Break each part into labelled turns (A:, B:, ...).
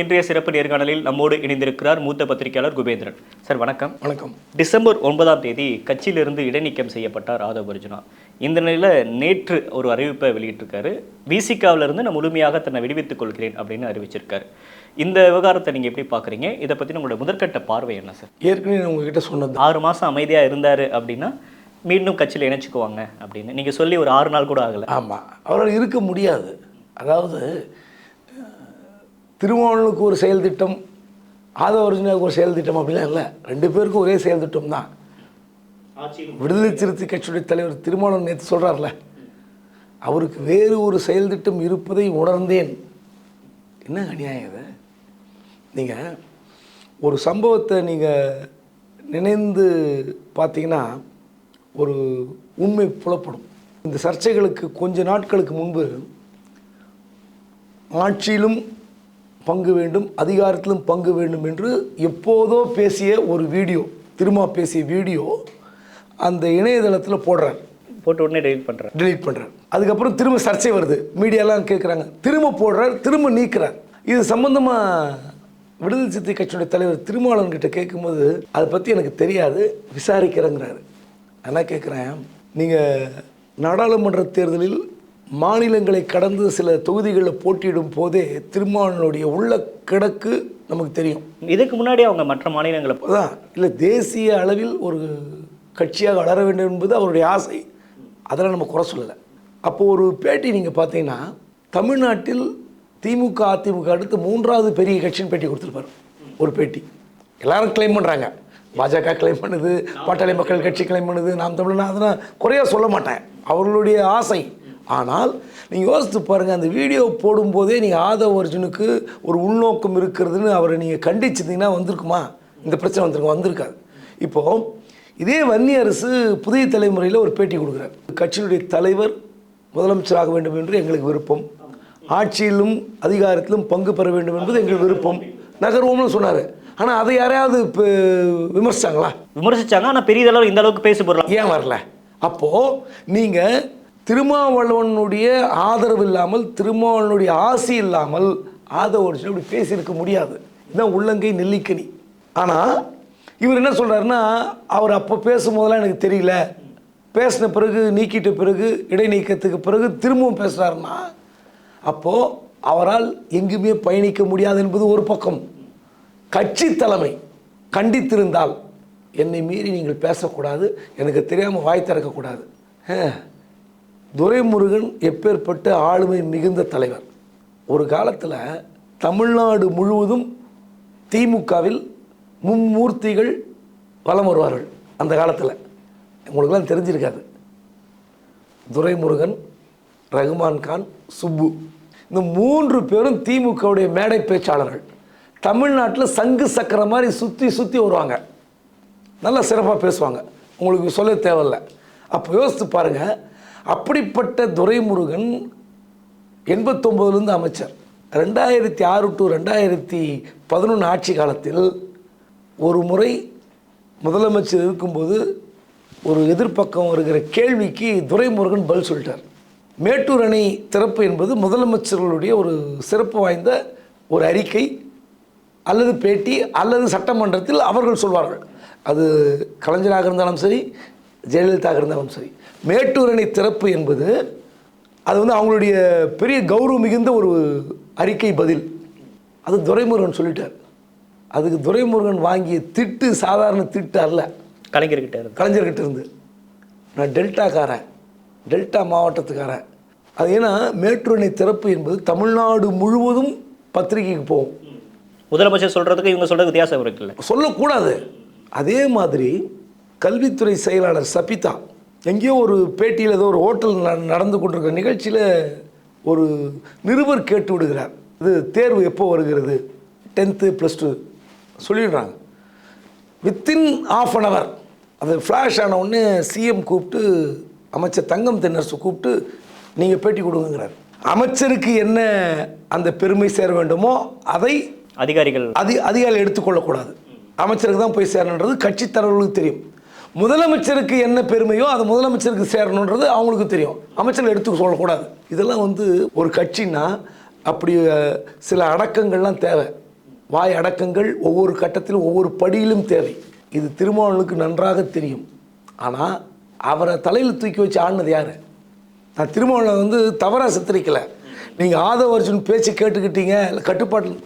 A: இன்றைய சிறப்பு நேர்காணலில் நம்மோடு இணைந்திருக்கிறார் மூத்த பத்திரிகையாளர் குபேந்திரன். சார் வணக்கம்.
B: வணக்கம்.
A: டிசம்பர் ஒன்பதாம் தேதி கட்சியிலிருந்து இடைநீக்கம் செய்யப்பட்டார் ஆதவ் அர்ஜுனா இந்த நிலையில் நேற்று ஒரு அறிவிப்பை வெளியிட்டிருக்காரு. விசிகாவில இருந்து நான் முழுமையாக தன்னை விடுவித்துக் கொள்கிறேன் அப்படின்னு அறிவிச்சிருக்காரு. இந்த விவகாரத்தை நீங்க எப்படி பாக்குறீங்க? இதை பத்தி உங்களோட முதற்கட்ட பார்வை என்ன சார்?
B: ஏற்கனவே உங்ககிட்ட சொன்னது
A: ஆறு மாசம் அமைதியா இருந்தாரு அப்படின்னா மீண்டும் கட்சியில் இணைச்சுக்குவாங்க அப்படின்னு. நீங்க சொல்லி ஒரு ஆறு நாள் கூட ஆகல.
B: ஆமாம் அவரால் இருக்க முடியாது. அதாவது திருமாவளவனுக்கு ஒரு செயல் திட்டம் ஆதவ அர்ஜுனாவுக்கு ஒரு செயல் திட்டம் அப்படிலாம் இல்லை. ரெண்டு பேருக்கும் ஒரே செயல் திட்டம் தான். விடுதலை சிறுத்தை கட்சியுடைய தலைவர் திருமாவளவன் நேற்று சொல்கிறார்ல அவருக்கு வேறு ஒரு செயல் திட்டம் இருப்பதை உணர்ந்தேன். என்ன அநியாயம் இது? நீங்கள் ஒரு சம்பவத்தை நீங்கள் நினைந்து பார்த்தீங்கன்னா ஒரு உண்மை புலப்படும். இந்த சர்ச்சைகளுக்கு கொஞ்ச நாட்களுக்கு முன்பு ஆட்சியிலும் பங்கு வேண்டும் அதிகாரத்திலும் பங்கு வேண்டும் என்று எப்போதோ பேசிய ஒரு வீடியோ திரும்ப பேசிய வீடியோ அந்த இணையதளத்தில் போடுறார்.
A: போட்டு உடனே டெலிட் பண்றேன்
B: delete பண்ணுறார் அதுக்கப்புறம் திரும்ப சர்ச்சை வருது. மீடியாலாம் கேட்குறாங்க திரும்ப போடுறார் திரும்ப நீக்கிறார். இது சம்பந்தமாக விடுதலை சிறுத்தை கட்சியுடைய தலைவர் திருமாவளவன் கிட்ட கேட்கும்போது அதை பற்றி எனக்கு தெரியாது விசாரிக்கிறேங்கிறாரு. நான் கேட்குறேன் நீங்கள் நாடாளுமன்ற தேர்தலில் மாநிலங்களை கடந்து சில தொகுதிகளில் போட்டியிடும் போதே திருமாவளவனுடைய உள்ள கிடக்கு நமக்கு தெரியும்.
A: இதுக்கு முன்னாடி அவங்க மற்ற மாநிலங்களை
B: அதான். இல்லை தேசிய அளவில் ஒரு கட்சியாக வளர வேண்டும் என்பது அவருடைய ஆசை. அதெல்லாம் நம்ம குறை சொல்லலை. அப்போ ஒரு பேட்டி நீங்கள் பார்த்தீங்கன்னா தமிழ்நாட்டில் திமுக அதிமுக அடுத்து மூன்றாவது பெரிய கட்சின்னு பேட்டி கொடுத்துருப்பாரு. ஒரு பேட்டி. எல்லாரும் கிளைம் பண்ணுறாங்க பாஜக கிளைம் பண்ணுது பாட்டாளி மக்கள் கட்சி கிளைம் பண்ணுது. நாம் தமிழ்னா அதெல்லாம் குறையா சொல்ல மாட்டேன். அவர்களுடைய ஆசை ஆனால் நீங்கள் யோசித்து பாருங்கள் அந்த வீடியோ போடும்போதே நீங்கள் ஆதவ அர்ஜுனுக்கு ஒரு உள்நோக்கம் இருக்கிறதுன்னு அவரை நீங்கள் கண்டிச்சிருந்தீங்கன்னா வந்திருக்குமா? இந்த பிரச்சனை வந்திருக்கும்? வந்திருக்காது. இப்போது இதே வன்னி அரசு புதிய தலைமுறையில் ஒரு பேட்டி கொடுக்குறார். கட்சியினுடைய தலைவர் முதலமைச்சராக வேண்டும் என்று எங்களுக்கு விருப்பம். ஆட்சியிலும் அதிகாரத்திலும் பங்கு பெற வேண்டும் என்பது எங்கள் விருப்பம். நகர்வோம்னு சொன்னார். ஆனால் அதை யாரையாவது இப்போ விமர்சிச்சாங்களா?
A: விமர்சிச்சாங்க ஆனா பெரியதளவு இந்த அளவுக்கு பேசி போடலாம்
B: ஏன் வரல? அப்போது நீங்கள் திருமாவளவனுடைய ஆதரவு இல்லாமல் திருமாவளவனுடைய ஆசி இல்லாமல் ஆதரவு இப்படி பேசியிருக்க முடியாது. இதுதான் உள்ளங்கை நெல்லிக்கனி. ஆனால் இவர் என்ன சொல்கிறாருன்னா அவர் அப்போ பேசும்போதெல்லாம் எனக்கு தெரியல. பேசின பிறகு நீக்கிட்ட பிறகு இடைநீக்கத்துக்கு பிறகு திரும்பவும் பேசுகிறாருன்னா அப்போது அவரால் எங்குமே பயணிக்க முடியாது என்பது ஒரு பக்கம். கட்சி தலைமை கண்டித்திருந்தால் என்னை மீறி நீங்கள் பேசக்கூடாது. எனக்கு தெரியாமல் வாய் திறக்கக்கூடாது. துரைமுருகன் எப்பேற்பட்ட ஆளுமை மிகுந்த தலைவர். ஒரு காலத்தில் தமிழ்நாடு முழுவதும் திமுகவில் மும்மூர்த்திகள் வலம் வருவார்கள் அந்த காலத்தில். உங்களுக்கெல்லாம் தெரிஞ்சிருக்காது. துரைமுருகன் ரகுமான் கான் சுப்பு. இந்த மூன்று பேரும் திமுகவுடைய மேடை பேச்சாளர்கள். தமிழ்நாட்டில் சங்கு சக்கரம் மாதிரி சுற்றி சுற்றி வருவாங்க. நல்லா சிறப்பாக பேசுவாங்க. உங்களுக்கு சொல்ல தேவையில்லை. அப்போ யோசித்து பாருங்கள் அப்படிப்பட்ட துரைமுருகன் எண்பத்தொம்போதுலேருந்து அமைச்சர். ரெண்டாயிரத்தி ஆறு டு ரெண்டாயிரத்தி பதினொன்று ஆட்சி காலத்தில் ஒரு முறை முதலமைச்சர் இருக்கும்போது ஒரு எதிர்ப்பக்கம் வருகிற கேள்விக்கு துரைமுருகன் பதில் சொல்லிட்டார். மேட்டூர் அணை திறப்பு என்பது முதலமைச்சர்களுடைய ஒரு சிறப்பு வாய்ந்த ஒரு அறிக்கை அல்லது பேட்டி அல்லது சட்டமன்றத்தில் அவர்கள் சொல்வார்கள். அது கலைஞராக இருந்தாலும் சரி ஜெயலலிதாக இருந்தாலும் சரி. மேட்டூர் அணை திறப்பு என்பது அது வந்து அவங்களுடைய பெரிய கௌரவம் மிகுந்த ஒரு அறிக்கை பதில். அது துரைமுருகன் சொல்லிட்டார். அதுக்கு துரைமுருகன் வாங்கிய திட்டு சாதாரண திட்டு அல்ல.
A: கலைஞர்கிட்ட இருந்து.
B: கலைஞர்கிட்ட இருந்து. நான் டெல்டாக்காரன். டெல்டா மாவட்டத்துக்காரன். அது ஏன்னா மேட்டூர் அணை திறப்பு என்பது தமிழ்நாடு முழுவதும் பத்திரிகைக்கு போகும்.
A: முதலமைச்சர் சொல்றதுக்கு இவங்க சொல்றது வித்தியாசம் இருக்குல்ல
B: சொல்லக்கூடாது. அதே மாதிரி கல்வித்துறை செயலாளர் சபிதா. எங்கேயோ ஒரு பேட்டியில் ஏதோ ஒரு ஹோட்டல் நடந்து கொண்டிருக்கிற நிகழ்ச்சியில் ஒரு நிருபர் கேட்டு விடுகிறார். இது தேர்வு எப்போ வருகிறது? டென்த்து ப்ளஸ் டூ சொல்லிடுறாங்க. வித்தின் ஆஃப் அன் ஹவர் அது ஃப்ளாஷ் ஆன உடனே சிஎம் கூப்பிட்டு அமைச்சர் தங்கம் தென்னரசு கூப்பிட்டு நீங்கள் பேட்டி கொடுங்கிறார் அமைச்சருக்கு என்ன அந்த பெருமை சேர வேண்டுமோ அதை
A: அதிகாரிகள்.
B: அதி அதிகாரிகள் எடுத்துக்கொள்ளக்கூடாது. அமைச்சருக்கு தான் போய் சேரணுன்றது கட்சி தலைவர்களுக்கு தெரியும். முதலமைச்சருக்கு என்ன பெருமையோ அது முதலமைச்சருக்கு சேரணுன்றது அவங்களுக்கு தெரியும். அமைச்சர் எடுத்து சொல்லக்கூடாது. இதெல்லாம் வந்து ஒரு கட்சின்னா அப்படி சில அடக்கங்கள்லாம் தேவை. வாய் அடக்கங்கள் ஒவ்வொரு கட்டத்திலும் ஒவ்வொரு படியிலும் தேவை. இது திருமாவளவனுக்கு நன்றாக தெரியும். ஆனால் அவரை தலையில் தூக்கி வச்சு ஆடினது யார்? நான் திருமாவளவன் வந்து தவறாக சித்தரிக்கலை. நீங்கள் ஆதவ அர்ஜுன் பேச்சு கேட்டுக்கிட்டீங்க இல்லை கட்டுப்பாட்டில்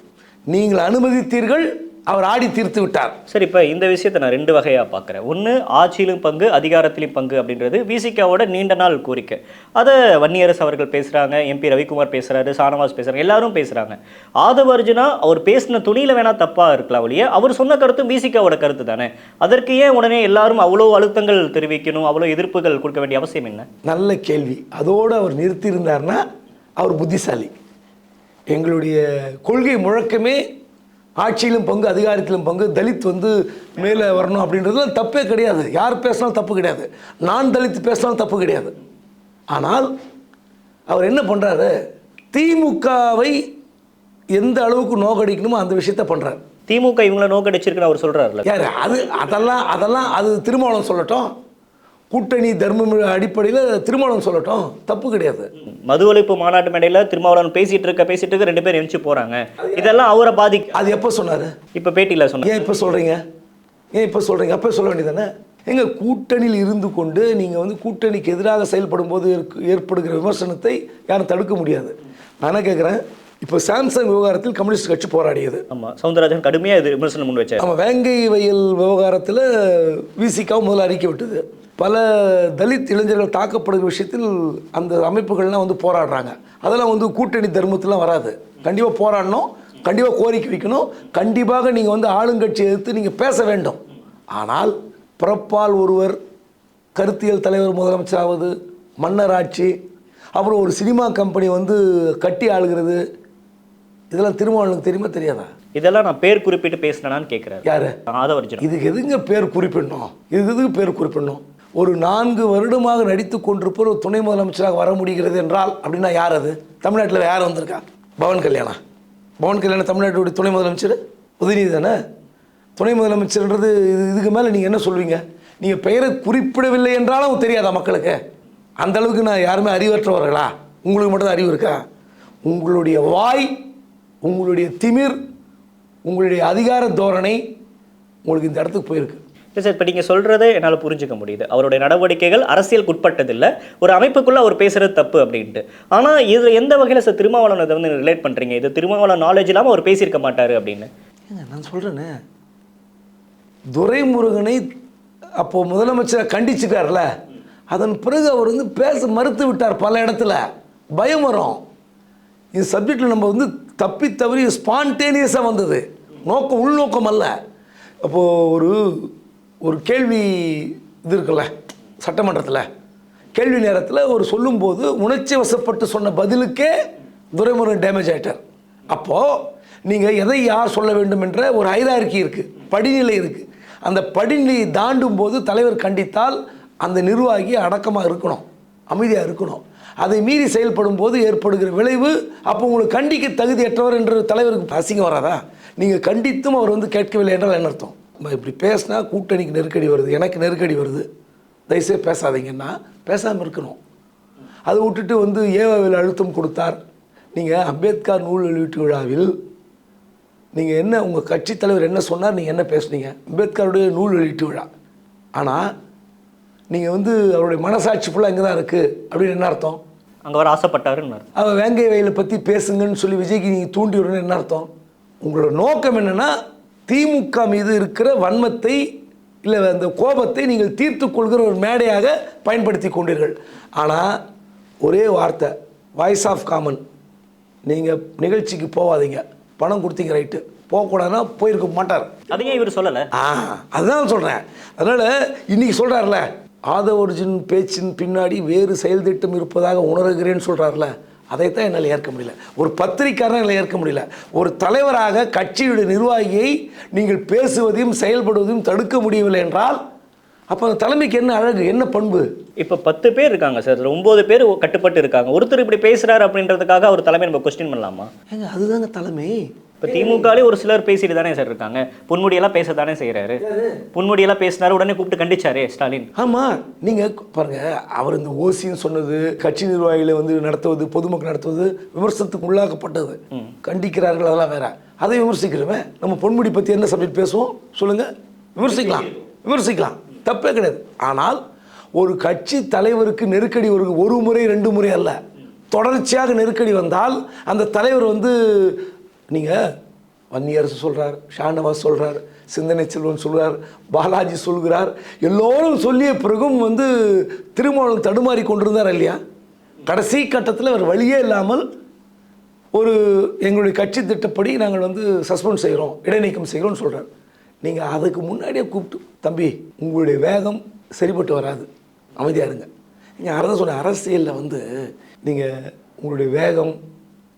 B: நீங்கள் அனுமதித்தீர்கள் அவர் ஆடி தீர்த்து விட்டார்.
A: சரி இப்போ இந்த விஷயத்தை நான் ரெண்டு வகையாக பார்க்குறேன். ஒன்று ஆட்சியிலும் பங்கு அதிகாரத்திலும் பங்கு அப்படின்றது விசிகாவோட நீண்ட நாள் கோரிக்கை. அதை வன்னியரசு அவர்கள் பேசுகிறாங்க எம்பி ரவிக்குமார் பேசுகிறாரு சானவாஸ் பேசுகிறாங்க எல்லாரும் பேசுகிறாங்க ஆதவ அர்ஜுனா அவர் பேசின துணியில் வேணால் தப்பாக இருக்கலாம் ஒழிய அவர் சொன்ன கருத்து விசிகாவோட கருத்து தானே? அதற்கு ஏன் உடனே எல்லாரும் அவ்வளோ அழுத்தங்கள் தெரிவிக்கணும் அவ்வளோ எதிர்ப்புகள் கொடுக்க வேண்டிய அவசியம் என்ன?
B: நல்ல கேள்வி. அதோடு அவர் நிறுத்தியிருந்தார்னா அவர் புத்திசாலி. எங்களுடைய கொள்கை முழக்கமே ஆட்சியிலும் பங்கு அதிகாரத்திலும் பங்கு தலித் வந்து மேலே வரணும் அப்படின்றதுலாம் தப்பே கிடையாது. யார் பேசினாலும் தப்பு கிடையாது. நான் தலித் பேசினாலும் தப்பு கிடையாது. ஆனால் அவர் என்ன பண்ணுறாரு திமுகவை எந்த அளவுக்கு நோக்கடிக்கணுமோ அந்த விஷயத்த பண்ணுறாரு
A: திமுக இவங்களை நோக்கடிச்சிருக்குன்னு அவர் சொல்கிறாருல்ல
B: யார்? அது அதெல்லாம் அதெல்லாம் அது திருமாவளவன் சொல்லட்டும். கூட்டணி தர்மம் அடிப்படையில் திருமாவளவன் சொல்லட்டும். தப்பு கிடையாது.
A: மது ஒழிப்பு மாநாட்டு மேடையில் திருமாவளவன் பேசிட்டு இருக்க பேசிட்டு இருக்க ரெண்டு பேரும் எரிச்சு போகிறாங்க இதெல்லாம் அவரை பாதிக்க
B: அது எப்போ சொன்னார்?
A: இப்போ பேட்டியில் சொன்ன
B: ஏன் இப்போ சொல்கிறீங்க ஏன் இப்போ சொல்கிறீங்க அப்போ சொல்ல வேண்டியதானே எங்க கூட்டணியில் இருந்து கொண்டு நீங்கள் வந்து கூட்டணிக்கு எதிராக செயல்படும் போது ஏற்படுகிற விமர்சனத்தை யாரும் தடுக்க முடியாது. நான் கேட்குறேன் இப்போ சாம்சங் விவகாரத்தில் கம்யூனிஸ்ட் கட்சி போராடியது.
A: ஆமாம் சவுந்தரராஜன் கடுமையாக இது விமர்சனம் முன் வச்சார்.
B: நம்ம வேங்கை வயல் விவகாரத்தில் விசிகாவும் முதல்ல அறிக்கை விட்டது. பல தலித் இளைஞர்கள் தாக்கப்படுகிற விஷயத்தில் அந்த அமைப்புகள்லாம் வந்து போராடுறாங்க. அதெல்லாம் வந்து கூட்டணி தர்மத்திலாம் வராது. கண்டிப்பாக போராடணும் கண்டிப்பாக கோரிக்கை வைக்கணும் கண்டிப்பாக நீங்கள் வந்து ஆளுங்கட்சியை எதிர்த்து நீங்கள் பேச வேண்டும். ஆனால் பிறப்பால் ஒருவர் கருத்தியல் தலைவர் முதலமைச்சராவது மன்னர் ஆட்சி அப்புறம் ஒரு சினிமா கம்பெனி வந்து கட்டி ஆளுகிறது இதெல்லாம் திருமாவளவனுக்கு தெரியுமா தெரியாதா?
A: இதெல்லாம் நான் பேர் குறிப்பிட்டு பேசினேனான்னு கேட்குறாரு
B: யாரு?
A: ஆதவர்ஜுனா.
B: இதுக்கு எதுங்க பேர் குறிப்பிடணும்? இதுக்கு எதுக்கு பேர் குறிப்பிடணும்? ஒரு நான்கு வருடமாக நடித்து கொண்டிருப்பவர் ஒரு துணை முதலமைச்சராக வர முடிகிறது என்றால் அப்படின்னா யார் அது? தமிழ்நாட்டில் யார் வந்திருக்கா? பவன் கல்யாணம் பவன் கல்யாணம் தமிழ்நாட்டுடைய துணை முதலமைச்சர்? உதயநிதி தானே? துணை முதலமைச்சர்ன்றது இது இதுக்கு மேலே நீங்கள் என்ன சொல்வீங்க? நீங்கள் பெயரை குறிப்பிடவில்லை என்றாலும் தெரியாதா மக்களுக்கு? அந்த அளவுக்கு நான் யாருமே அறிவற்றவர்களா? உங்களுக்கு மட்டும் தான் அறிவு இருக்கா? உங்களுடைய வாய் உங்களுடைய திமிர் உங்களுடைய அதிகார தோரணை உங்களுக்கு இந்த இடத்துக்கு போயிருக்கு.
A: இல்லை சார் இப்போ நீங்கள் சொல்கிறத என்னால் புரிஞ்சுக்க முடியுது. அவருடைய நடவடிக்கைகள் அரசியலுக்கு உட்பட்டதில்லை ஒரு அமைப்புக்குள்ளே அவர் பேசுகிறது தப்பு அப்படின்ட்டு. ஆனால் இது எந்த வகையில் சார் திருமாவளவன் இதை வந்து ரிலேட் பண்ணுறீங்க இது திருமாவளவன் நாலேஜ் இல்லாமல் அவர் பேசியிருக்க மாட்டார் அப்படின்னு.
B: ஏங்க நான் சொல்கிறேனே துரைமுருகனை அப்போது முதலமைச்சரை கண்டிச்சிட்டார்ல. அதன் பிறகு அவர் வந்து பேச மறுத்து விட்டார் பல இடத்துல. பயம் வரும். இது சப்ஜெக்டில் நம்ம வந்து தப்பி தவறி ஸ்பான்டேனியஸாக வந்தது. நோக்கம் உள்நோக்கம் அல்ல. அப்போது ஒரு ஒரு கேள்வி இது இருக்குல்ல சட்டமன்றத்தில். கேள்வி நேரத்தில் ஒரு சொல்லும்போது உணர்ச்சி வசப்பட்டு சொன்ன பதிலுக்கே துரைமுருகன் டேமேஜ் ஆயிட்டார். அப்போது நீங்கள் எதை யார் சொல்ல வேண்டும் என்ற ஒரு ஹைரார்கி இருக்குது படிநிலை இருக்குது அந்த படிநிலையை தாண்டும் போது தலைவர் கண்டித்தால் அந்த நிர்வாகி அடக்கமாக இருக்கணும் அமைதியாக இருக்கணும். அதை மீறி செயல்படும் போது ஏற்படுகிற விளைவு அப்போ உங்களுக்கு கண்டிக்க தகுதியற்றவர் என்ற தலைவருக்கு அசிங்கம் வராதா? நீங்கள் கண்டித்தும் அவர் வந்து கேட்கவில்லை என்றால் என்ன அர்த்தம்? நம்ம இப்படி பேசினா கூட்டணிக்கு நெருக்கடி வருது எனக்கு நெருக்கடி வருது. தயவுசெய்து பேசாதீங்கன்னா பேசாமல் இருக்கணும். அதை விட்டுட்டு வந்து ஏவாவில் அழுத்தம் கொடுத்தார். நீங்கள் அம்பேத்கர் நூல் வெளியீட்டு விழாவில் நீங்கள் என்ன உங்கள் கட்சித் தலைவர் என்ன சொன்னார் நீங்கள் என்ன பேசுனீங்க? அம்பேத்கருடைய நூல் வெளியீட்டு விழா. ஆனால் நீங்கள் வந்து அவருடைய மனசாட்சி ஃபுல்லாக இங்கே தான் இருக்குது அப்படின்னு என்ன அர்த்தம்?
A: அங்கே வர ஆசைப்பட்டாருன்னு
B: அவன் வேங்கை வயலை பற்றி பேசுங்கன்னு சொல்லி விஜய்க்கு நீங்கள் தூண்டி விடணும்னு என்ன அர்த்தம்? உங்களோட நோக்கம் என்னென்னா திமுக மீது இருக்கிற வன்மத்தை இல்லை அந்த கோபத்தை நீங்கள் தீர்த்து கொள்கிற ஒரு மேடையாக பயன்படுத்தி கொண்டீர்கள். ஆனால் ஒரே வார்த்தை வாய்ஸ் ஆஃப் காமன் நீங்கள் நிகழ்ச்சிக்கு போகாதீங்க பணம் கொடுத்தீங்க ரைட்டு போகக்கூடாதுன்னா போயிருக்க மாட்டார்.
A: அதையும் இவர் சொல்லலை?
B: ஆ அதுதான் சொல்கிறேன் அதனால் இன்னைக்கு சொல்கிறார்ல ஆதவ ஒரிஜின் பேச்சின் பின்னாடி வேறு செயல் திட்டம் இருப்பதாக உணர்கிறேன்னு சொல்கிறார்ல அதைத்தான் என்னால் ஏற்க முடியல. ஒரு பத்திரிக்காரன் என்னால் ஏற்க முடியல. ஒரு தலைவராக கட்சியுடைய நிர்வாகியை நீங்கள் பேசுவதையும் செயல்படுவதையும் தடுக்க முடியவில்லை என்றால் அப்போ அந்த தலைமைக்கு என்ன அழகு என்ன பண்பு?
A: இப்போ பத்து பேர் இருக்காங்க சார். ஒன்பது பேர் கட்டுப்பட்டு இருக்காங்க. ஒருத்தர் இப்படி பேசுறாரு அப்படின்றதுக்காக அவர் தலைமை நம்ம கொஸ்டின் பண்ணலாமா?
B: ஏங்க அதுதாங்க தலைமை.
A: இப்போ திமுகலே ஒரு சிலர் பேசிட்டு தானே சார் இருக்காங்க. பொன்முடியெல்லாம் பேச தானே செய்கிறாரு பொன்முடியெல்லாம் பேசினாரு உடனே கூப்பிட்டு கண்டிச்சாரே ஸ்டாலின்.
B: ஆமாம் நீங்கள் பாருங்க அவர் இந்த ஓசின்னு சொன்னது கட்சி நிர்வாகிகளை வந்து நடத்துவது பொதுமக்கள் நடத்துவது விமர்சனத்துக்கு உள்ளாக்கப்பட்டது. கண்டிக்கிறார்கள் அதெல்லாம் வேற. அதை விமர்சிக்கிறவன் நம்ம பொன்முடி பற்றி என்ன சப்ஜெக்ட் பேசுவோம்? சொல்லுங்கள் விமர்சிக்கலாம். விமர்சிக்கலாம். தப்பே கிடையாது. ஆனால் ஒரு கட்சி தலைவருக்கு நெருக்கடி ஒரு ஒரு முறை ரெண்டு முறை அல்ல. தொடர்ச்சியாக நெருக்கடி வந்தால் அந்த தலைவர் வந்து நீங்கள் வன்னியரசு சொல்கிறார் ஷானவாஸ் சொல்கிறார் சிந்தனை செல்வன் சொல்கிறார் பாலாஜி சொல்கிறார் எல்லோரும் சொல்லிய பிறகும் வந்து திருமணம் தடுமாறி கொண்டிருந்தார் இல்லையா? கடைசி கட்டத்தில் அவர் வழியே இல்லாமல் ஒரு எங்களுடைய கட்சி திட்டப்படி நாங்கள் வந்து சஸ்பெண்ட் செய்கிறோம் இடைநீக்கம் செய்கிறோம்னு சொல்கிறார் நீங்கள் அதுக்கு முன்னாடியே கூப்பிட்டு தம்பி உங்களுடைய வேகம் சரிப்பட்டு வராது. அமைதியாக இருங்க. நீங்கள் அரசு சொன்ன அரசியலில் வந்து நீங்கள் உங்களுடைய வேகம்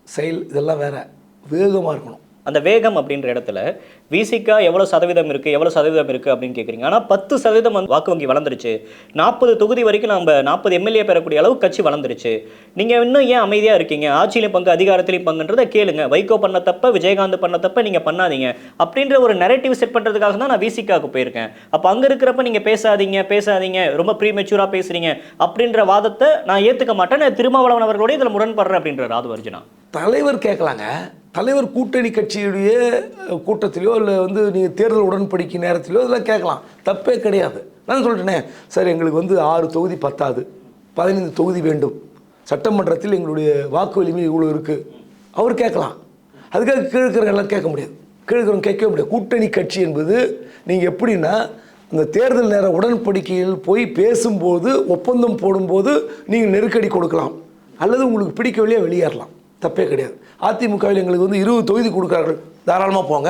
B: செயல் இதெல்லாம் வேறு. வேகமாக இருக்கணும்.
A: அந்த வேகம் அப்படின்ற இடத்துல விசிகா எவ்வளோ சதவீதம் இருக்குது எவ்வளோ சதவீதம் இருக்குது அப்படின்னு கேட்குறீங்க ஆனால் பத்து சதவீதம் வந்து வாக்கு வங்கி வளர்ந்துருச்சு. நாற்பது தொகுதி வரைக்கும் நம்ம நாற்பது எம்எல்ஏ பெறக்கூடிய அளவு கட்சி வளர்ந்துருச்சு. நீங்கள் இன்னும் ஏன் அமைதியாக இருக்கீங்க? ஆட்சியிலையும் பங்கு அதிகாரத்திலையும் பங்குன்றதை கேளுங்க. வைகோ பண்ண தப்ப விஜயகாந்த் பண்ண தப்ப நீங்கள் பண்ணாதீங்க. அப்படின்ற ஒரு நெரட்டிவ் செட் பண்ணுறதுக்காக தான் நான் விசிகாவுக்கு போயிருக்கேன். அப்போ அங்கே இருக்கிறப்ப நீங்கள் பேசாதீங்க பேசாதீங்க. ரொம்ப ப்ரீ மெச்சூராக பேசுறீங்க. அப்படின்ற வாதத்தை நான் ஏற்றுக்க மாட்டேன். நான் திருமாவளவன் அவர்களோட இதில் முரண்படுறேன் அப்படின்ற ராதுவர்ஜுனா.
B: தலைவர் கேட்கலாங்க தலைவர் கூட்டணி கட்சியுடைய கூட்டத்திலேயோ இல்லை வந்து நீங்கள் தேர்தல் உடன்படிக்கை நேரத்திலோ இதெல்லாம் கேட்கலாம். தப்பே கிடையாது. நான் சொல்லிட்டேனே சார் எங்களுக்கு வந்து ஆறு தொகுதி பத்தாது. பதினைந்து தொகுதி வேண்டும். சட்டமன்றத்தில் எங்களுடைய வாக்கு வலிமை இவ்வளோ இருக்குது அவர் கேட்கலாம். அதுக்காக கீழ்க்கிறவங்க எல்லாம் கேட்க முடியாது. கீழ்க்கிறவங்க கேட்கவே முடியாது. கூட்டணி கட்சி என்பது நீங்கள் எப்படின்னா இந்த தேர்தல் நேர உடன்படிக்கையில் போய் பேசும்போது ஒப்பந்தம் போடும்போது நீங்கள் நெருக்கடி கொடுக்கலாம். அல்லது உங்களுக்கு பிடிக்கவில்லையே வெளியேறலாம். தப்பே கிடையாது. அதிமுகவில் எங்களுக்கு வந்து இருபது தொகுதி கொடுக்குறார்கள். தாராளமாக போங்க.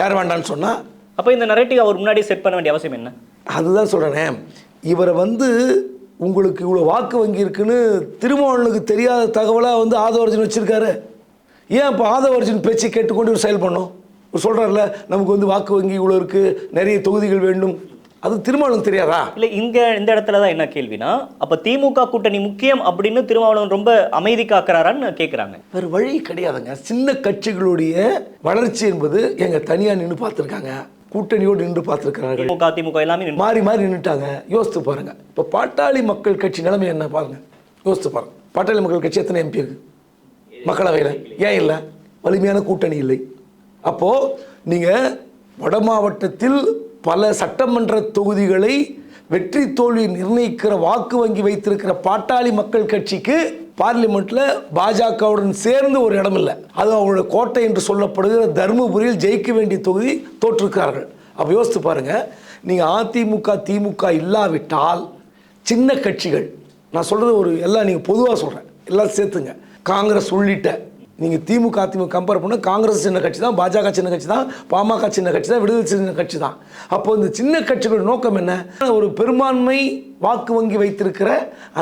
B: யார் வேண்டான்னு சொன்னால்
A: அப்போ இந்த நெரட்டிவ் அவர் முன்னாடி செட் பண்ண வேண்டிய அவசியம் என்ன?
B: அதுதான் சொல்கிறேனே இவரை வந்து உங்களுக்கு இவ்வளோ வாக்கு வங்கி இருக்குன்னு திருமாவளவனுக்கு தெரியாத தகவலாக வந்து ஆதவர்ஜன் வச்சுருக்காரு. ஏன் இப்போ ஆதவர்ஜன் பேச்சை கேட்டுக்கொண்டு இவர் செயல் பண்ணோம் சொல்கிறார்ல நமக்கு வந்து வாக்கு வங்கி இவ்வளோ இருக்குது நிறைய தொகுதிகள் வேண்டும். அது திருமாவளவனுக்கு தெரியாதா?
A: இல்ல இங்க இந்த இடத்துல தான் என்ன கேள்வினா அப்ப திமுக கூட்டணி முக்கியம் அப்படின்னு திருமாவளவன் ரொம்ப அமைதி காக்குறாரான்னு கேக்குறாங்க.
B: வேறு வழி கிடையாதுங்க. சின்ன கட்சிகளுடைய வளர்ச்சி என்பது எங்க தனியாக நின்று பார்த்துருக்காங்க. கூட்டணியோடு நின்று பார்த்துருக்கிறார்கள்.
A: திமுக திமுக எல்லாமே
B: மாறி மாறி நின்றுட்டாங்க யோசித்து பாருங்க. இப்போ பாட்டாளி மக்கள் கட்சி நிலைமை என்ன பாருங்க. யோசித்து பாருங்க. பாட்டாளி மக்கள் கட்சி எத்தனை எம்பி இருக்கு? மக்களவையில். ஏன் இல்லை? வலிமையான கூட்டணி இல்லை. அப்போ நீங்க வட மாவட்டத்தில் பல சட்டமன்ற தொகுதிகளை வெற்றி தோல்வி நிர்ணயிக்கிற வாக்கு வங்கி வைத்திருக்கிற பாட்டாளி மக்கள் கட்சிக்கு பார்லிமெண்ட்ல பாஜகவுடன் சேர்ந்து ஒரு இடம் இல்லை. அது அவங்களோட கோட்டை என்று சொல்லப்படுகிற தருமபுரியில் ஜெயிக்க வேண்டிய தொகுதி தோற்றிருக்கிறார்கள். அப்போ யோசித்து பாருங்க நீங்கள் அதிமுக திமுக இல்லாவிட்டால் சின்ன கட்சிகள் நான் சொல்றது ஒரு எல்லாம் நீங்கள் பொதுவாக சொல்கிறேன் எல்லாம் சேர்த்துங்க. காங்கிரஸ் உள்ளிட்ட நீங்கள் திமுக அதிமுக கம்பேர் பண்ண காங்கிரஸ் சின்ன கட்சி தான் பாஜக சின்ன கட்சி தான் பாமக சின்ன கட்சி தான் விடுதலை சின்ன கட்சி தான். அப்போ இந்த சின்ன கட்சிகளோட நோக்கம் என்ன? ஒரு பெரும்பான்மை வாக்கு வங்கி வைத்திருக்கிற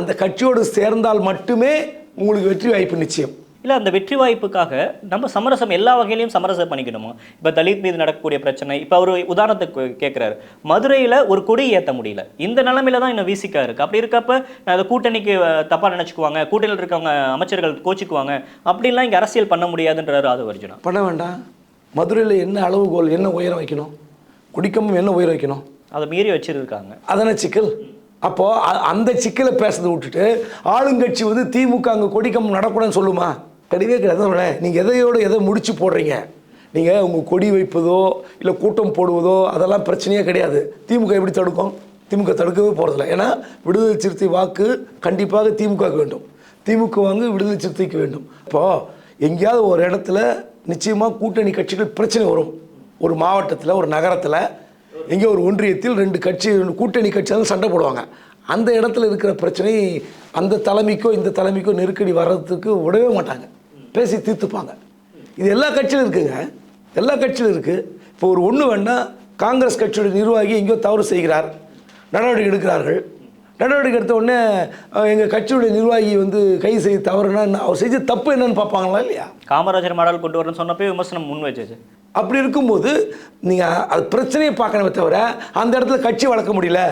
B: அந்த கட்சியோடு சேர்ந்தால் மட்டுமே உங்களுக்கு வெற்றி வாய்ப்பு நிச்சயம்.
A: இல்ல அந்த வெற்றி வாய்ப்புக்காக நம்ம சமரசம் எல்லா வகையிலையும் சமரசம் பண்ணிக்கணுமா? இப்ப தலித் மீது நடக்கக்கூடிய பிரச்சனை இப்ப அவர் உதாரணத்துக்கு கேட்கிறாரு மதுரையில ஒரு கொடி ஏத்த முடியல. இந்த நிலைமையில தான் இன்னும் விசிக்கா இருக்கு. அப்படி இருக்கப்ப நான் அதை கூட்டணிக்கு அஹ், தப்பா நினைச்சுக்குவாங்க கூட்டணியில் இருக்கவங்க அமைச்சர்கள் கோச்சிக்குவாங்க. அப்படிலாம் இங்க அரசியல் பண்ண முடியாதுன்றாரு ராது அர்ஜுனா
B: பண்ண வேண்டாம். மதுரையில் என்ன அளவுகோல் என்ன உயரம் வைக்கணும்? குடிக்கம்பம் என்ன உயரம் வைக்கணும்?
A: அதை மீறி வச்சிருக்காங்க.
B: அதான சிக்கல். அப்போ அ- அந்த சிக்கலை பேசுறதை விட்டுட்டு ஆளுங்கட்சி வந்து திமுக அங்கே கொடிக்கம் நடக்கூடாதுன்னு சொல்லுமா? கிடையவே கிடையாது. நீங்கள் எதையோடு எதை முடிச்சு போடுறீங்க? நீங்கள் உங்கள் கொடி வைப்பதோ இல்லை கூட்டம் போடுவதோ அதெல்லாம் பிரச்சனையே கிடையாது. திமுக எப்படி தடுக்கும்? திமுக தடுக்கவே போகிறதில்ல ஏன்னா விடுதலை சிறுத்தை வாக்கு கண்டிப்பாக திமுகவுக்கு வேண்டும். திமுக வாங்கு விடுதலை சிறுத்தைக்கு வேண்டும். இப்போது எங்கேயாவது ஒரு இடத்துல நிச்சயமாக கூட்டணி கட்சிகள் பிரச்சனை வரும். ஒரு மாவட்டத்தில் ஒரு நகரத்தில் எங்கே ஒரு ஒன்றியத்தில் ரெண்டு கட்சி ரெண்டு கூட்டணி கட்சியாலும் சண்டை போடுவாங்க. அந்த இடத்துல இருக்கிற பிரச்சனை அந்த தலைமைக்கோ இந்த தலைமைக்கோ நெருக்கடி வர்றதுக்கு விடவே மாட்டாங்க. பேசி தீர்த்துப்பாங்க. இது எல்லா கட்சியிலும் இருக்குங்க. எல்லா கட்சியிலும் இருக்குது இப்போ ஒரு ஒன்று வேணால் காங்கிரஸ் கட்சியோட நிர்வாகி எங்கேயோ தவறு செய்கிறார். நடவடிக்கை எடுக்கிறார்கள். நடவடிக்கை எடுத்த உடனே எங்கள் கட்சியுடைய நிர்வாகி வந்து கைது செய்ய தவறுனா? அவர் செஞ்ச தப்பு என்னன்னு பார்ப்பாங்களா இல்லையா?
A: காமராஜர் மாடல் கொண்டு வரேன்னு சொன்னப்போ விமர்சனம் முன் வச்சுச்சு
B: அப்படி இருக்கும்போது நீங்கள் அது பிரச்சனையை பார்க்கணுமே தவிர அந்த இடத்துல கட்சி வளர்க்க முடியல.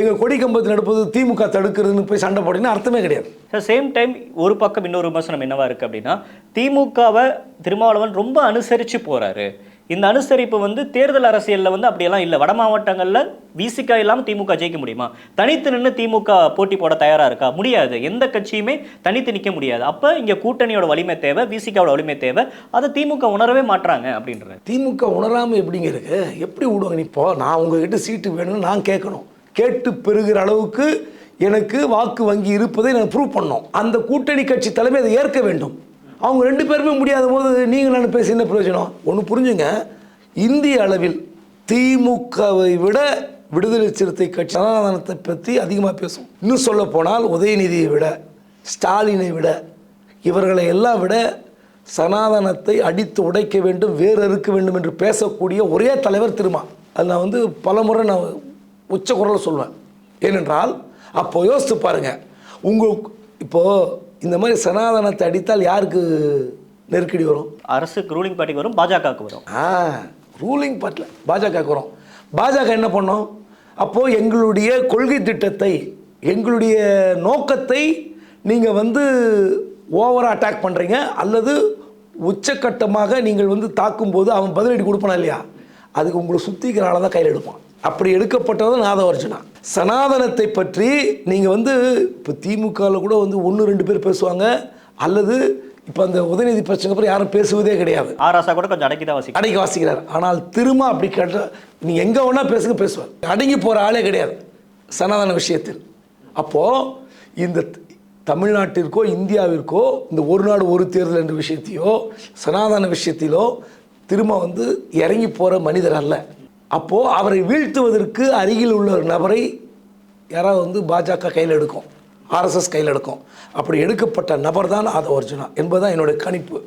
B: எங்கள் கொடி கம்பத்தில் நடப்பது திமுக தடுக்கிறதுன்னு போய் சண்டை போட்டீங்கன்னா அர்த்தமே கிடையாது.
A: சார் சேம் டைம் ஒரு பக்கம் இன்னொரு விமர்சனம் என்னவா இருக்கு அப்படின்னா திமுகவை திருமாவளவன் ரொம்ப அனுசரிச்சு போறாரு. இந்த அனுசரிப்பு வந்து தேர்தல் அரசியலில் வந்து அப்படியெல்லாம் இல்லை. வட மாவட்டங்களில் விசிகா இல்லாமல் திமுக ஜெயிக்க முடியுமா? தனித்து நின்று திமுக போட்டி போட தயாராக இருக்கா? முடியாது. எந்த கட்சியுமே தனித்து நிற்க முடியாது. அப்போ இங்கே கூட்டணியோட வலிமை தேவை விசிகாவோட வலிமை தேவை. அதை திமுக உணரவே மாட்றாங்க அப்படின்றது
B: திமுக உணராமல் எப்படிங்க இருக்கு? எப்படி விடுவாங்க? இப்போ நான் உங்ககிட்ட சீட்டு வேணும்னு நான் கேட்கணும். கேட்டு பெறுகிற அளவுக்கு எனக்கு வாக்கு வங்கி இருப்பதை நான் ப்ரூவ் பண்ணோம். அந்த கூட்டணி கட்சி தலைமை அதை ஏற்க வேண்டும். அவங்க ரெண்டு பேருமே முடியாத போது நீங்கள் நான் பேசி என்ன பிரயோஜனம்? ஒன்று புரிஞ்சுங்க. இந்திய அளவில் திமுகவை விட விடுதலை சிறுத்தை கட்சி சனாதனத்தை பற்றி அதிகமாக பேசும். இன்னும் சொல்ல போனால் உதயநிதியை விட ஸ்டாலினை விட இவர்களை எல்லாம் விட சனாதனத்தை அடித்து உடைக்க வேண்டும் வேறு அறுக்க வேண்டும் என்று பேசக்கூடிய ஒரே தலைவர் திருமா. அது நான் வந்து பலமுறை நான் உச்ச குரலில் சொல்வேன் ஏனென்றால் அப்போ யோசித்து பாருங்க. உங்கள் இப்போது இந்த மாதிரி சனாதனத்தை அடித்தால் யாருக்கு நெருக்கடி வரும்?
A: அரசுக்கு ரூலிங் பார்ட்டிக்கு வரும் பாஜகவுக்கு வரும்.
B: ஆ ரூலிங் பார்ட்டில் பாஜகவுக்கு வரும். பாஜக என்ன பண்ணோம்? அப்போது எங்களுடைய கொள்கை திட்டத்தை எங்களுடைய நோக்கத்தை நீங்கள் வந்து ஓவராக அட்டாக் பண்ணுறீங்க அல்லது உச்சக்கட்டமாக நீங்கள் வந்து தாக்கும்போது அவன் பதிலடி கொடுப்பானா இல்லையா? அதுக்கு உங்களை சுற்றிக்கிற ஆளை தான் கையில் எடுப்பான். அப்படி எடுக்கப்பட்டது நாதவர்ஜுனா. சனாதனத்தை பற்றி நீங்கள் வந்து இப்போ திமுகவில் கூட வந்து ஒன்று ரெண்டு பேர் பேசுவாங்க. அல்லது இப்போ அந்த உதயநிதி பிரச்சனை அப்புறம் யாரும் பேசுவதே கிடையாது.
A: ஆராசா கூட கொஞ்சம் அடக்கி தான் வாசிக்கும்
B: அடங்கி வாசிக்கிறார். ஆனால் திரும்ப அப்படி கேட்ட நீ எங்கே வேணா பேசுங்க பேசுவார். அடங்கி போகிற ஆளே கிடையாது. சனாதன விஷயத்தில். அப்போது இந்த தமிழ்நாட்டிற்கோ இந்தியாவிற்கோ இந்த ஒரு நாடு ஒரு தேர்தல் என்ற விஷயத்தையோ சனாதன விஷயத்திலோ திரும்ப வந்து இறங்கி போகிற மனிதர் அல்ல. அப்போது அவரை வீழ்த்துவதற்கு அருகில் உள்ள ஒரு நபரை யாராவது வந்து பாஜக கையில் எடுக்கும் ஆர்எஸ்எஸ் கையில் எடுக்கும். அப்படி எடுக்கப்பட்ட நபர் தான் ஆத அர்ஜுனா என்பதுதான் என்னுடைய கணிப்பு.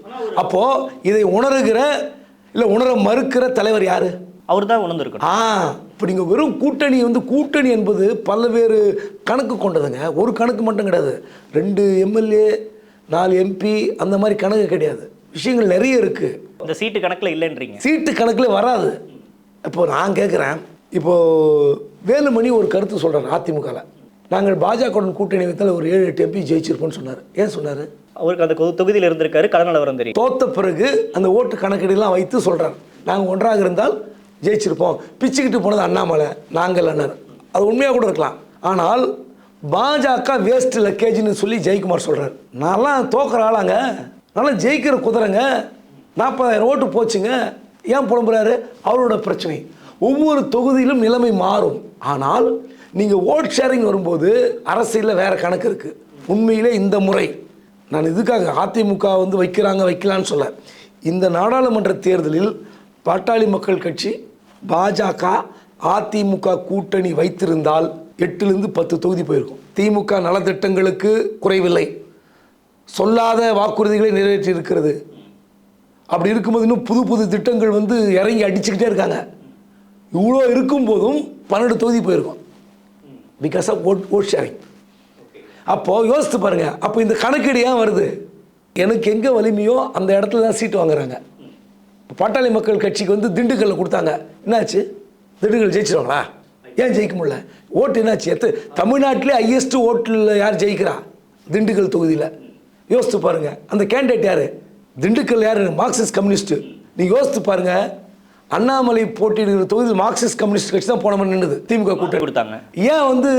B: அப்போது இதை உணர்கிற இல்லை உணர மறுக்கிற தலைவர் யார்?
A: அவர் தான் உணர்ந்திருக்கணும்.
B: ஆ இப்போ நீங்கள் வெறும் கூட்டணி வந்து கூட்டணி என்பது பல்வேறு கணக்கு கொண்டதுங்க. ஒரு கணக்கு மட்டும் கிடையாது. ரெண்டு எம்எல்ஏ நாலு எம்பி அந்த மாதிரி கணக்கு கிடையாது. விஷயங்கள் நிறைய இருக்குது
A: இந்த சீட்டு கணக்குல இல்லைன்றீங்க.
B: சீட்டு கணக்கில் வராது. இப்போ நான் கேட்குறேன் இப்போ வேலுமணி ஒரு கருத்து சொல்கிறார் அதிமுகவில் நாங்கள் பாஜகவுடன் கூட்டணி வைத்தால் ஒரு ஏழு எட்டு எம்பி ஜெயிச்சிருப்போம்னு சொன்னார். ஏன் சொன்னார்?
A: அவருக்கு அந்த தொகுதியில் இருந்திருக்காரு கடல் நிலவரம் தெரியும்.
B: தோத்த பிறகு அந்த ஓட்டு கணக்கெடுலாம் வைத்து சொல்கிறார் நாங்கள் ஒன்றாக இருந்தால் ஜெயிச்சிருப்போம். பிச்சுக்கிட்டு போனது அண்ணாமலை நாங்கள் அண்ணர். அது உண்மையாக கூட இருக்கலாம். ஆனால் பாஜக வேஸ்ட் லக்கேஜ்னு சொல்லி ஜெயக்குமார் சொல்கிறார் நான்லாம் தோக்குற ஆளாங்க. நல்லா ஜெயிக்கிற குதிரைங்க. நாற்பதாயிரம் ஓட்டு போச்சுங்க. ஏன் புலம்புறாரு? அவரோட பிரச்சனை. ஒவ்வொரு தொகுதியிலும் நிலைமை மாறும். ஆனால் நீங்கள் ஓட் ஷேரிங் வரும்போது அரசியலில் வேறு கணக்கு இருக்குது உண்மையிலே இந்த முறை. நான் இதுக்காக அதிமுக வந்து வைக்கிறாங்க வைக்கலான்னு சொல்ல. இந்த நாடாளுமன்ற தேர்தலில் பாட்டாளி மக்கள் கட்சி பாஜக அதிமுக கூட்டணி வைத்திருந்தால் எட்டுலேருந்து பத்து தொகுதி போயிருக்கும். திமுக நலத்திட்டங்களுக்கு குறைவில்லை. சொல்லாத வாக்குறுதிகளை நிறைவேற்றி இருக்கிறது அப்படி இருக்கும்போது இன்னும் புது புது திட்டங்கள் வந்து இறங்கி அடிச்சுக்கிட்டே இருக்காங்க. இவ்வளோ இருக்கும்போதும் பன்னெண்டு தொகுதி போயிருக்கும். Because of vote vote sharing அப்போது யோசித்து பாருங்கள் அப்போ இந்த கணக்கீடு ஏன் வருது? எனக்கு எங்கே வலிமையோ அந்த இடத்துல தான் சீட்டு வாங்குறாங்க. இப்போ பாட்டாளி மக்கள் கட்சிக்கு வந்து திண்டுக்கல்ல கொடுத்தாங்க. என்னாச்சு? திண்டுக்கல் ஜெயிச்சிருவாங்களா? ஏன் ஜெயிக்க முடியல? ஓட்டு என்னாச்சு? எத்து தமிழ்நாட்டிலே ஹையஸ்ட் ஓட்டில் யார் ஜெயிக்கிறா? திண்டுக்கல் தொகுதியில். யோசித்து பாருங்க. அந்த கேண்டிடேட் யார்? திண்டுக்கல் யார்? Marxist communist. நீங்கள் யோசித்து பாருங்க. அண்ணாமலை போட்டியிடுகிற தொகுதியில் மார்க்சிஸ்ட் கம்யூனிஸ்ட் கட்சி தான் போன நின்றுது திமுக கூட்டணி.
A: கொடுத்தாங்க.
B: ஏன் வந்து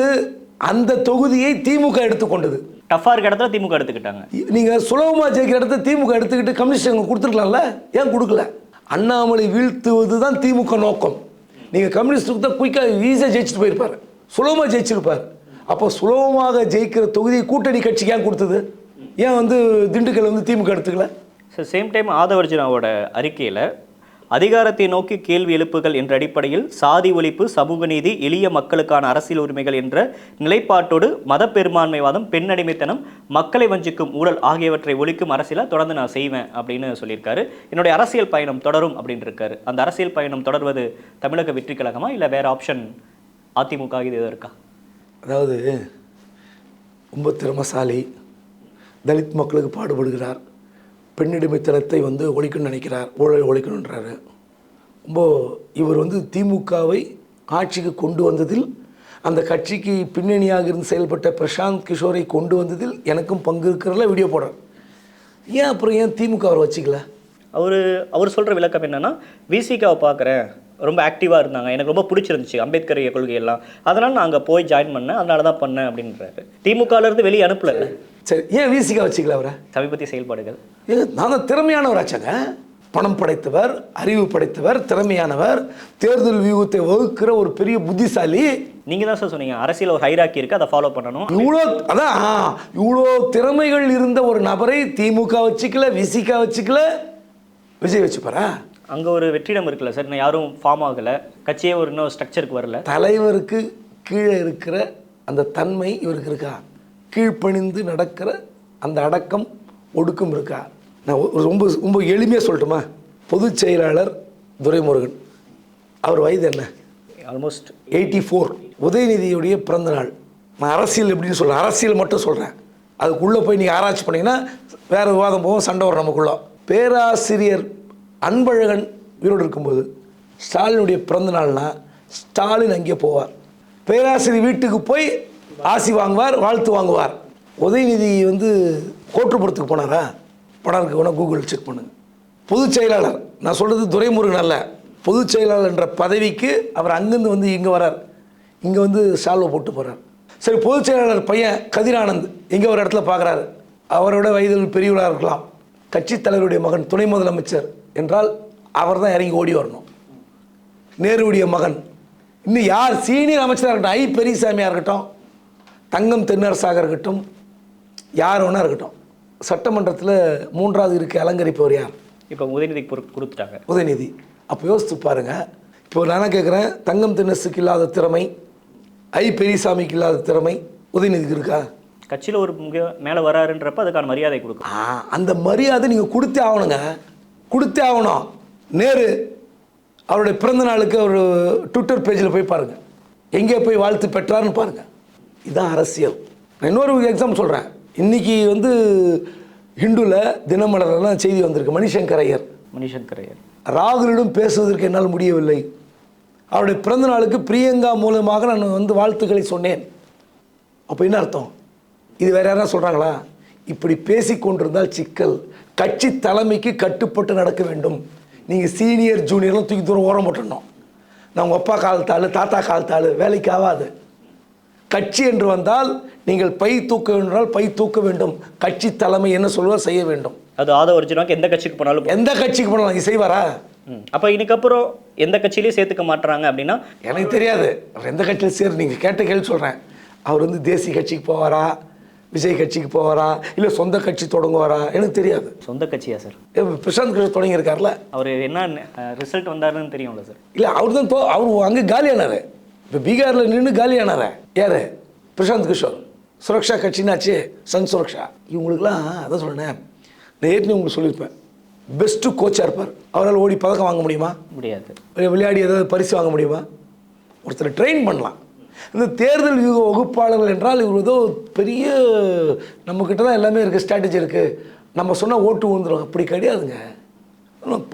B: அந்த தொகுதியை திமுக எடுத்துக்கொண்டது?
A: டஃபா இருக்க இடத்துல திமுக எடுத்துக்கிட்டாங்க.
B: நீங்கள் சுலபமாக ஜெயிக்கிற இடத்த திமுக எடுத்துக்கிட்டு கம்யூனிஸ்ட் அங்கே கொடுத்துருக்கலாம்ல? ஏன் கொடுக்கல? அண்ணாமலை வீழ்த்துவது தான் திமுக நோக்கம். நீங்கள் கம்யூனிஸ்டுக்கு தான் குயிக்காக ஈஸியாக ஜெயிச்சுட்டு போயிருப்பார். சுலபமாக ஜெயிச்சிருப்பார். அப்போ சுலபமாக ஜெயிக்கிற தொகுதியை கூட்டணி கட்சிக்கு ஏன் கொடுத்தது? ஏன் வந்து திண்டுக்கல் வந்து திமுக எடுத்துக்கல?
A: ஸோ சேம் டைம் ஆதவர்ஜுனாவோட அறிக்கையில் அதிகாரத்தை நோக்கி கேள்வி எழுப்புகள் என்ற அடிப்படையில் சாதி ஒழிப்பு சமூக நீதி எளிய மக்களுக்கான அரசியல் உரிமைகள் என்ற நிலைப்பாட்டோடு மத பெரும்பான்மைவாதம் பெண்ணடிமைத்தனம் மக்களை வஞ்சிக்கும் ஊழல் ஆகியவற்றை ஒழிக்கும் அரசியலை தொடர்ந்து நான் செய்வேன் அப்படின்னு சொல்லியிருக்காரு. என்னுடைய அரசியல் பயணம் தொடரும் அப்படின்னு இருக்காரு. அந்த அரசியல் பயணம் தொடர்வது தமிழக வெற்றி கழகமா இல்லை வேற ஆப்ஷன் அதிமுக இது எதுவும் இருக்கா?
B: அதாவது ரொம்ப திறமசாலி தலித் மக்களுக்கு பாடுபடுகிறார் பெண்ணடிமைத்தனத்தை வந்து ஒழிக்கணும்னு நினைக்கிறார் ஊழல் ஒழிக்கணுன்றாரு ரொம்ப இவர் வந்து திமுகவை ஆட்சிக்கு கொண்டு வந்ததில் அந்த கட்சிக்கு பின்னணியாக இருந்து செயல்பட்ட பிரசாந்த் கிஷோரை கொண்டு வந்ததில் எனக்கும் பங்கு இருக்கிறதில் வீடியோ போடுறார். ஏன் அப்புறம் ஏன் திமுக அவர் வச்சுக்கல?
A: அவர் அவர் சொல்கிற விளக்கம் என்னென்னா விசிகாவை பார்க்குறேன். ரொம்ப ஆக்டிவாக இருந்தாங்க. எனக்கு ரொம்ப பிடிச்சிருந்துச்சு அம்பேத்கர் கொள்கையெல்லாம். அதனால் நான் அங்கே போய் ஜாயின் பண்ணேன். அதனால தான் பண்ணேன் அப்படின்றாரு. திமுகலேருந்து வெளியே அனுப்பலை.
B: சரி ஏன் வீசிக்கா வச்சுக்கல அவரை?
A: சமீபத்திய செயல்பாடுகள்.
B: ஏங்க நான் தான் திறமையானவராச்சங்க பணம் படைத்தவர் அறிவு படைத்தவர் திறமையானவர் தேர்தல் வியூகத்தை வகுக்கிற ஒரு பெரிய புத்திசாலி.
A: நீங்கள் தான் சார் சொன்னீங்க அரசியல் ஒரு ஹைராக்கி இருக்குது அதை ஃபாலோ பண்ணணும்.
B: இவ்வளோ அதான் இவ்வளோ திறமைகள் இருந்த ஒரு நபரை திமுக வச்சுக்கல விசிகா வச்சுக்கல விஜய் வச்சுப்பாரா?
A: அங்கே ஒரு வெற்றிடம் இருக்குல்ல சார் இன்னும் யாரும் ஃபார்ம் ஆகலை கட்சியே ஒரு இன்னும் ஸ்ட்ரக்சருக்கு வரல.
B: தலைவருக்கு கீழே இருக்கிற அந்த தன்மை இவருக்கு இருக்கா? கீழ்ப்பணிந்து நடக்கிற அந்த அடக்கம் ஒடுக்கம் இருக்கா? நான் ஒரு ரொம்ப ரொம்ப எளிமையாக சொல்லட்டுமா? பொதுச் செயலாளர் துரைமுருகன். அவர் வயது என்ன?
A: Almost
B: eighty four. உதயநிதியுடைய பிறந்த நாள். நான் அரசியல் எப்படின்னு சொல்கிறேன் அரசியல் மட்டும் சொல்கிறேன் அதுக்குள்ளே போய் நீங்கள் ஆராய்ச்சி பண்ணீங்கன்னா வேறு விவாதம் போகும் சண்டை வரும் நமக்குள்ள. பேராசிரியர் அன்பழகன் உயிரோடு இருக்கும்போது ஸ்டாலினுடைய பிறந்த நாள்னா ஸ்டாலின் அங்கே போவார். பேராசிரியர் வீட்டுக்கு போய் ஆசி வாங்குவார் வாழ்த்து வாங்குவார். உதயநிதி வந்து கோட்டுப்புறத்துக்கு போனாரா? படம் இருக்கு வேணால் கூகுள் செக் பண்ணுங்க. பொதுச் செயலாளர். நான் சொல்கிறது துரைமுருகன் அல்ல. பொதுச் செயலாளர் என்ற பதவிக்கு அவர் அங்கேருந்து வந்து இங்கே வரார். இங்கே வந்து சால்வை போட்டு போகிறார் சரி பொதுச் செயலாளர் பையன் கதிரானந்த் இங்கே ஒரு இடத்துல பார்க்குறாரு அவரோட வயதில் பெரியவராக இருக்கலாம். கட்சித் தலைவருடைய மகன் துணை முதலமைச்சர் என்றால் அவர் தான் இறங்கி ஓடி வரணும். நேருடைய மகன். இன்னும் யார்? சீனியர் அமைச்சராக இருக்கட்டும் ஐ பெரியசாமியாக இருக்கட்டும் தங்கம் தென்னரசாக இருக்கட்டும் யார் வேணா இருக்கட்டும். சட்டமன்றத்தில் மூன்றாவது இருக்க அலங்கரிப்பவர் யார்?
A: இப்போ பொறுப்பு கொடுத்துட்டாங்க.
B: உதயநிதி. அப்போ யோசித்து பாருங்க. இப்போ நான் கேட்குறேன் தங்கம் தென்னரசுக்கு இல்லாத திறமை ஐ பெரியசாமிக்கு இல்லாத திறமை உதயநிதிக்கு இருக்கா?
A: கட்சியில் ஒரு மிக மேலே வராருன்றப்ப அதுக்கான மரியாதை கொடுக்கும்.
B: அந்த மரியாதை நீங்கள் கொடுத்தே ஆகணுங்க. கொடுத்தே ஆகணும். நேரு அவருடைய பிறந்த நாளுக்கு ஒரு ட்விட்டர் பேஜில் போய் பாருங்கள் எங்கே போய் வாழ்த்து பெற்றாருன்னு பாருங்கள் இதுதான் அரசியல். நான் இன்னொரு எக்ஸாம் சொல்கிறேன் இன்னைக்கு வந்து ஹிந்துவில் தினமலர்லாம் செய்தி வந்திருக்கு. மணிசங்கர் ஐயர்.
A: மணிஷன் கரையர்
B: ராகுலிடம் பேசுவதற்கு என்னால் முடியவில்லை. அவருடைய பிறந்த நாளுக்கு பிரியங்கா மூலமாக நான் வந்து வாழ்த்துக்களை சொன்னேன். அப்போ என்ன அர்த்தம்? இது வேற யாராவது சொல்கிறாங்களா இப்படி பேசிக் கொண்டிருந்தால் சிக்கல். கட்சி தலைமைக்கு கட்டுப்பட்டு நடக்க வேண்டும். நீங்கள் சீனியர் ஜூனியர்லாம் தூக்கி தூரம் ஓரம் போட்டுடணும். நான் உங்கள் அப்பா காலத்தாள் தாத்தா காலத்தாள் வேலைக்கு ஆகாது. கட்சி என்று வந்தால் நீங்கள் பை தூக்க வேண்டுமானால் பை தூக்க வேண்டும். கட்சி தலைமை என்ன சொல்லுவார் செய்ய வேண்டும்.
A: அது ஆதவ அர்ஜுனாக்கு எந்த கட்சிக்கு போனாலும்
B: எந்த கட்சிக்கு போனாலும் செய்வாரா.
A: அப்போ இதுக்கப்புறம் எந்த கட்சியிலையும் சேர்த்துக்க மாட்றாங்க அப்படின்னா?
B: எனக்கு தெரியாது. அவர் எந்த கட்சியில் சேர் நீங்கள் கேட்ட கேள்வி சொல்கிறேன் அவர் வந்து தேசிய கட்சிக்கு போவாரா? விஜய் கட்சிக்கு போவாரா? இல்லை சொந்த கட்சி தொடங்குவாரா? எனக்கு தெரியாது.
A: சொந்த கட்சியா சார்?
B: பிரசாந்த் கிஷோர் தொடங்கியிருக்கார்ல
A: அவர் என்ன ரிசல்ட் வந்தாருன்னு தெரியும்ல சார்?
B: இல்லை அவர் தான் அவர் அங்கே காலியானார். இப்போ பீகாரில் நின்று காலியானார் யார்? பிரசாந்த் கிஷோர். சுரக்ஷா கட்சினாச்சு சன் சுரக்ஷா. இவங்களுக்குலாம் அதான் நான் ஏற்கனவே உங்களுக்கு சொல்லியிருப்பேன். பெஸ்ட்டு கோச்சாக இருப்பார். அவரால் ஓடி பதக்கம் வாங்க முடியுமா?
A: முடியாது.
B: விளையாடி ஏதாவது பரிசு வாங்க முடியுமா? ஒருத்தர் ட்ரெயின் பண்ணலாம். இந்த தேர்தல் வியூக வகுப்பாளர்கள் என்றால் இவர் ஏதோ பெரிய நம்மக்கிட்ட தான் எல்லாமே இருக்குது ஸ்ட்ராட்டஜி இருக்குது நம்ம சொன்னால் ஓட்டு விழுந்துரும் அப்படி கிடையாதுங்க.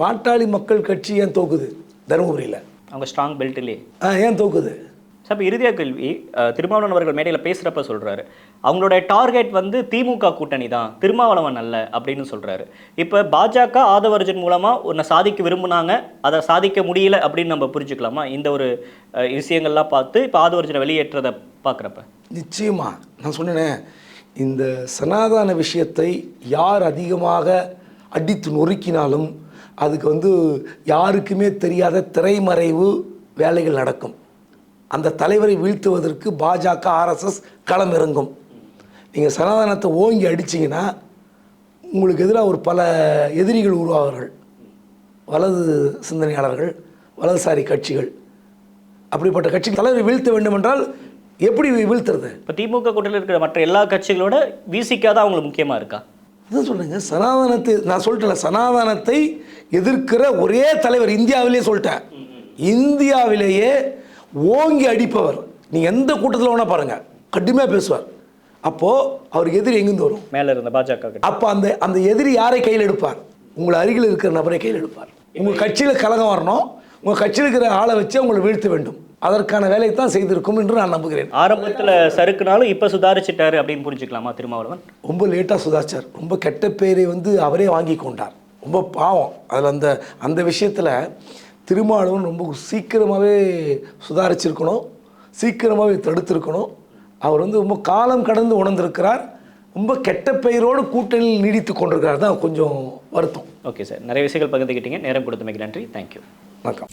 B: பாட்டாளி மக்கள் கட்சி ஏன் தோக்குது? தருமபுரியில்.
A: அவங்க ஸ்ட்ராங் பெல்ட்லேயே
B: ஏன் தோக்குது?
A: சார் இப்போ இறுதியாக கேள்வி திருமாவளவன் அவர்கள் மேடையில் பேசுகிறப்ப சொல்கிறாரு அவங்களோட டார்கெட் வந்து திமுக கூட்டணி தான் திருமாவளவன் அல்ல அப்படின்னு சொல்கிறாரு இப்போ பாஜக ஆதவர்ஜன் மூலமாக ஒன்றை சாதிக்க விரும்புனாங்க அதை சாதிக்க முடியல அப்படின்னு நம்ம புரிஞ்சுக்கலாமா? இந்த ஒரு விஷயங்கள்லாம் பார்த்து இப்போ ஆதவர்ஜனை வெளியேற்றதை பார்க்குறப்ப.
B: நிச்சயமா. நான் சொன்னேனே இந்த சனாதன விஷயத்தை யார் அதிகமாக அடித்து நொறுக்கினாலும் அதுக்கு வந்து யாருக்குமே தெரியாத திரைமறைவு வேலைகள் நடக்கும். அந்த தலைவரை வீழ்த்துவதற்கு பாஜக ஆர்எஸ்எஸ் களம் இறங்கும் நீங்கள் சனாதனத்தை ஓங்கி அடிச்சிங்கன்னா உங்களுக்கு எதிராக ஒரு பல எதிரிகள் உருவாவார்கள். வலது சிந்தனையாளர்கள் வலதுசாரி கட்சிகள். அப்படிப்பட்ட கட்சி தலைவரை வீழ்த்த வேண்டும் என்றால் எப்படி வீழ்த்துறது?
A: இப்போ திமுக கூட்டத்தில் இருக்கிற மற்ற எல்லா கட்சிகளோட விசிகா தான் அவங்களுக்கு முக்கியமாக இருக்கா?
B: அதான் சொல்லுங்க சனாதனத்தை நான் சொல்லிட்டேன்ல சனாதனத்தை எதிர்க்கிற ஒரே தலைவர் இந்தியாவிலேயே சொல்லிட்டேன். இந்தியாவிலேயே ஓங்கி அடிப்பவர். நீங்க எந்த கூட்டத்தில் வேணா பாருங்க. கடுமையாக பேசுவார். அப்போ அவருக்கு எதிரி எங்கிருந்து வரும்?
A: மேலே இருந்த பாஜக
B: அப்போ அந்த அந்த எதிரி யாரை கையில் எடுப்பார்? உங்கள் அருகில் இருக்கிற நபரை கையில் எடுப்பார். உங்கள் கட்சியில் கலகம் வரணும். உங்கள் கட்சியில் இருக்கிற ஆளை வச்சு உங்களை வீழ்த்த வேண்டும். அதற்கான வேலையை தான் செய்திருக்கும் என்று நான் நம்புகிறேன்.
A: ஆரம்பத்தில் சறுக்குனாலும் இப்போ சுதாரிச்சிட்டாரு அப்படின்னு புரிஞ்சுக்கலாமா திருமாவளவன்?
B: ரொம்ப லேட்டாக சுதாச்சார் ரொம்ப கெட்ட பேரை வந்து அவரே வாங்கி கொண்டார். ரொம்ப பாவம். அதில் அந்த அந்த விஷயத்தில் திருமாவளவன் ரொம்ப சீக்கிரமாகவே சுதாரிச்சிருக்கணும் சீக்கிரமாகவே தடுத்திருக்கணும். அவர் வந்து ரொம்ப காலம் கடந்து உணர்ந்திருக்கிறார். ரொம்ப கெட்ட பெயரோடு கூட்டணியில் நீடித்து கொண்டிருக்கிறார். தான் கொஞ்சம் வருத்தம்.
A: ஓகே சார் நிறைய விஷயங்கள் பகிர்ந்துக்கிட்டீங்க நேரம் கொடுத்தமைக்கு நன்றி. தேங்க்யூ
B: வணக்கம்.